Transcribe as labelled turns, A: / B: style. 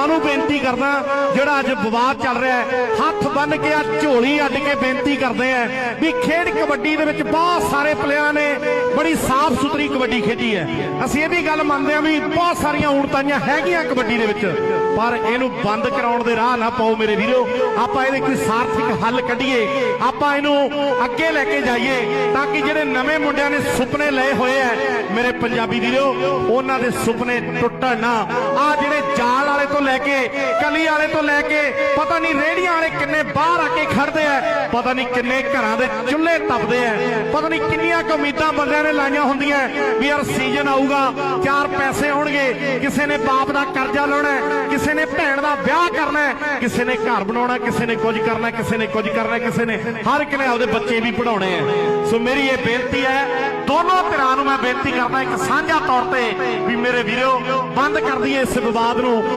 A: ਧਿਰਾਂ ਨੂੰ ਬੇਨਤੀ ਕਰਦਾ, ਜਿਹੜਾ ਅੱਜ ਵਿਵਾਦ ਚੱਲ ਰਿਹਾ ਹੈ, ਹੱਥ ਬੰਨ ਕੇ ਆ ਝੋਲੀ ਅੱਡ ਕੇ ਬੇਨਤੀ ਕਰਦੇ ਆ ਵੀ ਖੇਡ ਕਬੱਡੀ ਦੇ ਵਿੱਚ ਬਹੁਤ ਸਾਰੇ ਪਲੇਅਰਾਂ ਨੇ, ਬੜੀ ਸਾਫ਼ ਸੁਥਰੀ ਕਬੱਡੀ ਖੇਡੀ ਹੈ। ਅਸੀਂ ਇਹ ਵੀ ਗੱਲ ਮੰਨਦੇ ਹਾਂ ਵੀ ਬਹੁਤ ਸਾਰੀਆਂ ਊਣਤਾਈਆਂ ਹੈਗੀਆਂ ਕਬੱਡੀ ਦੇ ਵਿੱਚ, ਪਰ ਇਹਨੂੰ ਬੰਦ ਕਰਾਉਣ ਦੇ ਰਾਹ ਨਾ ਪਾਓ ਮੇਰੇ ਵੀਰੋ। ਆਪਾਂ ਇਹਦੇ ਕੋਈ ਸਾਰਥਿਕ ਹੱਲ ਕੱਢੀਏ, ਆਪਾਂ ਇਹਨੂੰ ਅੱਗੇ ਲੈ ਕੇ ਜਾਈਏ, ਤਾਂ ਕਿ ਜਿਹੜੇ ਨਵੇਂ ਮੁੰਡਿਆਂ ਨੇ ਸੁਪਨੇ ਲਏ ਹੋਏ ਐ ਮੇਰੇ ਪੰਜਾਬੀ ਵੀਰੋ, ਉਹਨਾਂ ਦੇ ਸੁਪਨੇ ਟੁੱਟਣ ਨਾ। ਆ ਜਿਹੜੇ ਜਾਲ ਵਾਲੇ ਤੋਂ ਲੈ ਕੇ, ਕਲੀ ਵਾਲੇ ਤੋਂ ਲੈ ਕੇ, ਪਤਾ ਨਹੀਂ ਰੇੜੀਆਂ ਵਾਲੇ ਕਿੰਨੇ ਬਾਹਰ ਆ ਕੇ ਖੜਦੇ ਐ ਪਤਾ ਨਹੀਂ ਕਿੰਨੇ ਘਰਾਂ ਦੇ ਚੁੱਲ੍ਹੇ ਤਪਦੇ ਐ ਪਤਾ ਨਹੀਂ ਕਿੰਨੀਆਂ ਕੁ ਉਮੀਦਾਂ ਬੰਦਿਆਂ ਨੇ ਲਾਈਆਂ ਹੁੰਦੀਆਂ ਵੀ ਯਾਰ ਸੀਜ਼ਨ ਆਊਗਾ, ਚਾਰ ਪੈਸੇ ਆਉਣਗੇ ਕਿਸੇ ਨੇ ਬਾਪ ਦਾ ਕਰਜ਼ਾ ਲਾਉਣਾ ਕਿਸੇ ਨੇ ਭੈਣ ਦਾ ਵਿਆਹ ਕਰਨਾ ਕਿਸੇ ਨੇ ਘਰ ਬਣਾਉਣਾ ਕਿਸੇ ਨੇ ਕੁਝ ਕਰਨਾ ਕਿਸੇ ਨੇ ਕੁਝ ਕਰਨਾ ਕਿਸੇ ਨੇ ਹਰ ਇੱਕ ਨੇ ਆਪਦੇ ਬੱਚੇ ਵੀ ਪੜਾਉਣੇ ਆ। ਸੋ ਮੇਰੀ ਇਹ ਬੇਨਤੀ ਹੈ, ਦੋਨੋਂ ਧਿਰਾਂ ਨੂੰ ਮੈਂ ਬੇਨਤੀ ਕਰਦਾ ਇੱਕ ਸਾਂਝਾ ਤੌਰ ਤੇ ਵੀ ਮੇਰੇ ਵੀਰੋ, ਬੰਦ ਕਰ ਦਈਏ ਇਸ ਵਿਵਾਦ ਨੂੰ।